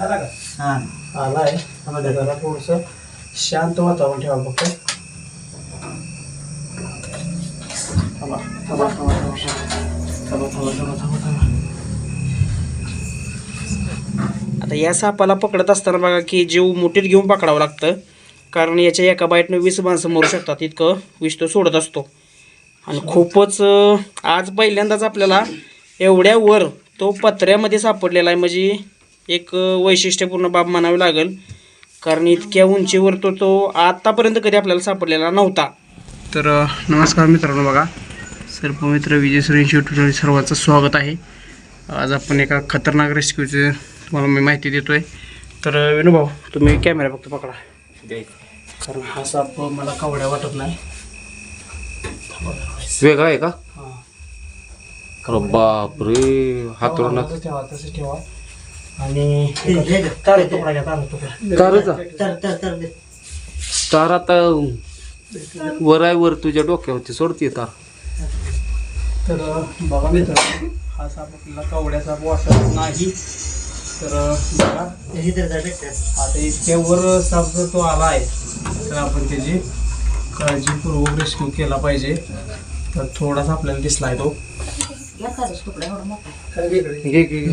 आला का? हा. आम्हाला जरा थोडस शांत वातावरण ठेवा फक्त. थांबा थांबा थांबा थांबा थांबा थांबा थांबा थांबा थांबा आता या सापाला पकडत असताना बघा की जीव मुठीत घेऊन पकडावं लागतं. कारण याच्या एका बाईटनं वीस माणसं मरू शकतात. इतकं विष तो सोडत असतो. आणि खूपच आज पहिल्यांदाच आपल्याला एवढ्या वर तो पत्र्यामध्ये सापडलेला आहे. म्हणजे एक वैशिष्ट्यपूर्ण बाब म्हणावी लागेल. कारण इतक्या उंचीवर तो तो आतापर्यंत कधी आपल्याला सापडलेला नव्हता. तर नमस्कार मित्रांनो बघा. सर्पमित्र विजय सुरेश यूट्यूब सर्वांचं स्वागत आहे. आज आपण एका खतरनाक रेस्क्यूचे तुम्हाला मी माहिती देतोय. तर अं, विनोभाऊ तुम्ही कॅमेरा फक्त पकडा. कारण हा साप मला कवड्या वाटत नाही. वेगळा आहे का? हां. बापरे हातोडा ठेवा तसं ठेवा. आणि तार तुकडा घ्या तार तुकडा तारचा? तर तर तर दे. तार आता वर आहे वर तुझ्या डोक्यावरती सोडते तार. तर बघा मित्रांनो हा साप आपल्याला कवड्या साप वाटत नाही. तर बघा. हे तर जा भेटतं. आता इतक्या वर साप जर तो आला आहे तर आपण त्याची काळजीपूर्वक रेस्क्यू केला पाहिजे. तर थोडासा आपल्याला दिसला आहे तो घे घे घे.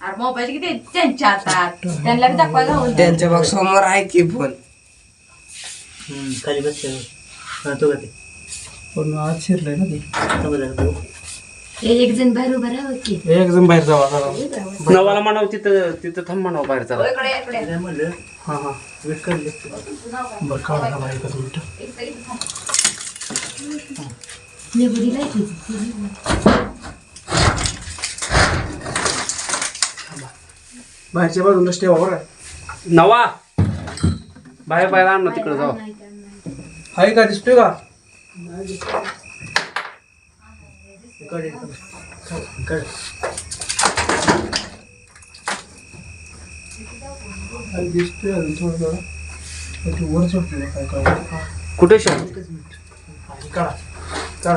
अरे मोबाईल किती त्यांच्या हातात. त्यांना बी त्यांच्या बघ समोर आहे की फोन हम्म, खाली बस ठेव. हा, तो का ते? पण आज शिरलंय ना ते. बघा. हे एक जण बाहेर उभं राहावं की? एक जण बाहेर जावा जरा नवाला म्हणाव तिथं तिथं थांब म्हणाव बाहेर चला इकडे इकडे. काय म्हणलं? हा हा. वेट बरं काढा काढा एकच मिनिट. निगुडीला आहे की. बाहेरच्या बाजूलाच ठेवा बरं. नवा. बाहेर बाहेर आण ना तिकडे जाऊ. हाय का दिसतोय का? हे. हाय दिसतोय अजून थोडं थोडं. पण ते वर सुटलेलं काय काय कुठे शाळ काढा काढा.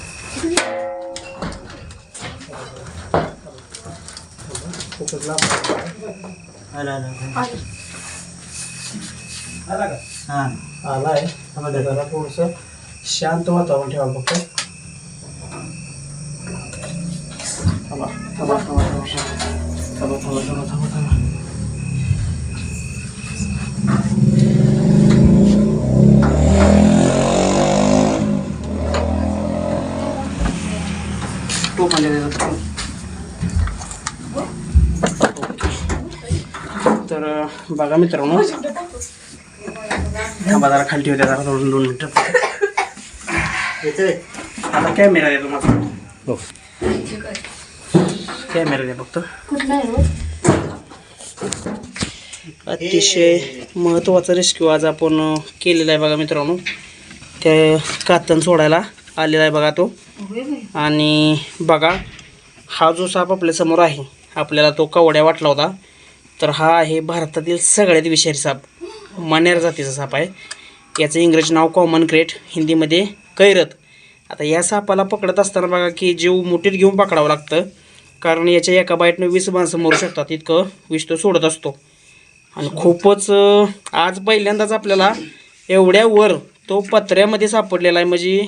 खूपच लांब. आला, आला. आला का? हा. आलाय आम्हाला जरा थोडस शांत वातावरण ठेवा फक्त थांबा थांबा थांबा थांबा थांबा थांबा थांबा थांबा थांबा तर बघा मित्रांनो थांबा जरा खाली ठेवते जरा दोन दोन मिनिटं. आता कॅमेरा हो. कॅमेरा दे फक्त कुठला आहे हो? अतिशय महत्त्वाचा रेस्क्यू आज आपण केलेला आहे बघा मित्रांनो त्या कातन सोडायला आलेला आहे बघा तो. आणि बघा हा जो साप आपल्यासमोर आहे आपल्याला तो कवड्या वाटला होता तर हा आहे भारतातील सगळ्यात विषारी साप. मनेर जातीचा साप आहे. याचं इंग्रजी नाव कॉमन क्रेट हिंदीमध्ये कैरत. आता या सापाला पकडत असताना बघा की जीव मुठीत घेऊन पकडावं लागतं. कारण याच्या एका बाईटनं वीस माणसं मरू शकतात. इतकं विष तो सोडत असतो. आणि खूपच आज पहिल्यांदाच आपल्याला एवढ्या वर तो पत्र्यामध्ये सापडलेला आहे. म्हणजे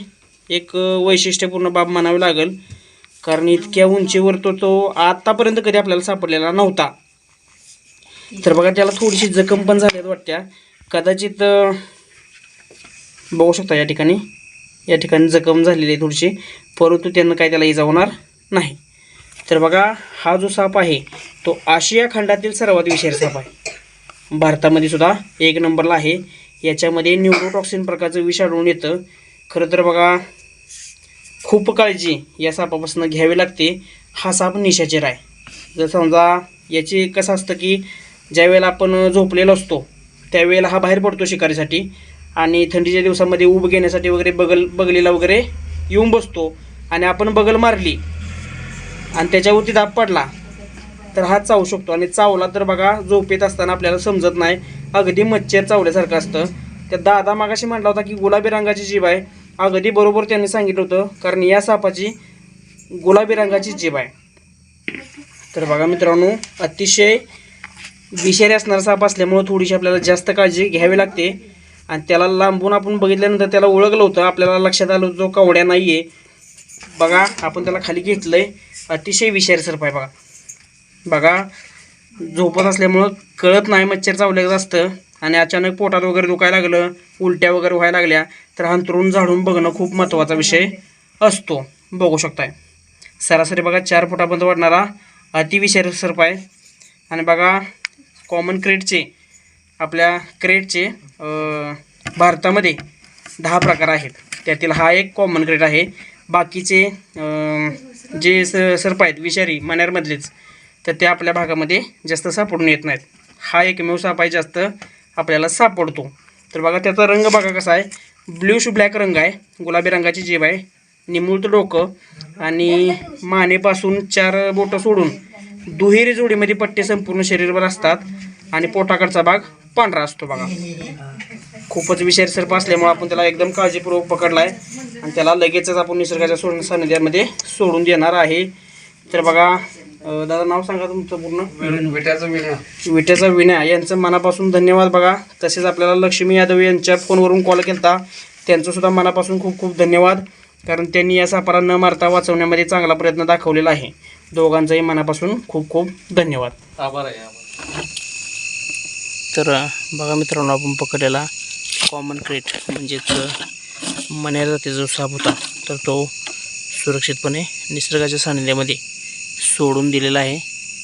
एक वैशिष्ट्यपूर्ण बाब म्हणावी लागेल. कारण इतक्या उंचीवर तो तो आत्तापर्यंत कधी आपल्याला सापडलेला नव्हता. तर बघा त्याला थोडीशी जखम पण झाली वाटत्या कदाचित बघू शकता या ठिकाणी. या ठिकाणी जखम झालेली आहे थोडीशी. परंतु त्यांना काय त्याला इजा होणार नाही. तर बघा हा जो साप आहे तो आशिया खंडातील सर्वात विषारी साप आहे. भारतामध्ये सुद्धा एक नंबरला आहे. याच्यामध्ये न्यूरोटॉक्सिन प्रकारचं विष आढळून येतं. खरं तर बघा खूप काळजी या सापापासून घ्यावी लागते. हा साप निशाचेर आहे. जर समजा याची कसं असतं की ज्या वेळेला आपण झोपलेलो असतो त्यावेळेला हा बाहेर पडतो शिकारीसाठी. आणि थंडीच्या दिवसामध्ये उब घेण्यासाठी वगैरे बगल बगलीला वगैरे येऊन बसतो. आणि आपण बगल मारली आणि त्याच्यावरती दाब पडला तर हा चावू शकतो. आणि चावला तर बघा झोपेत असताना आपल्याला समजत नाही. अगदी मच्छर चावल्यासारखं असतं. त्या दादा मागाशी म्हटला होता की गुलाबी रंगाची जीभ आहे. अगदी बरोबर त्यांनी सांगितलं होतं कारण या सापाची गुलाबी रंगाची जीभ आहे. तर बघा मित्रांनो अतिशय विषारी असणारा साप असल्यामुळं थोडीशी आपल्याला जास्त काळजी घ्यावी लागते. आणि त्याला लांबून आपण बघितल्यानंतर त्याला ओळखलं होतं. आपल्याला लक्षात आलं होतं तो कवड्या नाही आहे बघा आपण त्याला खाली घेतलं आहे अतिशय विषारी सर्प आहे बघा. बघा झोपत असल्यामुळं कळत नाही मच्छर चावलेलं असतं. आणि अचानक पोटात वगैरे दुखायला लागलं उलट्या वगैरे व्हायला लागल्या तर अंतरून झाडून बघणं खूप महत्त्वाचा विषय असतो. बघू शकताय. सरासरी बघा चार फुटापर्यंत वाढणारा अतिविषारी सर्प आहे. आणि बघा कॉमन क्रेटचे आपल्या क्रेटचे भारतामध्ये दहा प्रकार आहेत. त्यातील हा एक कॉमन क्रेट आहे. बाकीचे जे स सर्प आहेत विषारी मण्यारमधलेच तर ते आपल्या भागामध्ये जास्त सापडून येत नाहीत. हा एकमेव साप आहे जास्त आपल्याला सापडतो. तर बघा त्याचा रंग बघा कसा आहे. ब्ल्यूश ब्लॅक रंग आहे. गुलाबी रंगाची जीभ आहे. निमूळत डोकं आणि मानेपासून चार बोटं सोडून दुहेरी जोडीमध्ये पट्टे संपूर्ण शरीरभर असतात आणि पोटाकडचा भाग पांढरा असतो बघा. खूपच विषारी सर्प असल्यामुळे आपण त्याला एकदम काळजीपूर्वक पकडला आहे आणि त्याला लगेचच आपण निसर्गाच्या सोड सानिध्यामध्ये सोडून देणार आहे. तर बघा दादा नाव सांगा तुमचं पूर्ण. विट्याचं विण्या विट्याचा विनय यांचं मनापासून धन्यवाद बघा. तसेच आपल्याला लक्ष्मी यादव यांच्या फोनवरून कॉल केला त्यांचं सुद्धा मनापासून खूप खूप धन्यवाद. कारण त्यांनी या सापाला न मारता वाचवण्यामध्ये चांगला प्रयत्न दाखवलेला आहे. दोघांचाही मनापासून खूप खूप धन्यवाद. आभार आहे आभार. तर बघा मित्रांनो आपण पकडलेला कॉमन क्रेट म्हणजेच मण्यार जातीचा जो साप होता. तर तो सुरक्षितपणे निसर्गाच्या सानिध्यामध्ये सोडून दिलेला आहे.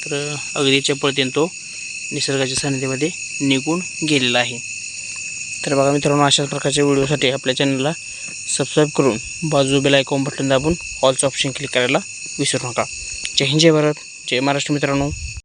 तर अ, अगदी चपळतेने तो निसर्गाच्या सानिध्यामध्ये निघून गेलेला आहे. तर बघा मित्रांनो अशाच प्रकारच्या व्हिडिओसाठी आपल्या चॅनलला सबस्क्राईब करून बाजू बेल आयकॉन बटन दाबून ऑलचं ऑप्शन क्लिक करायला विसरू नका. जय हिंद जय भारत जय महाराष्ट्र मित्रांनो.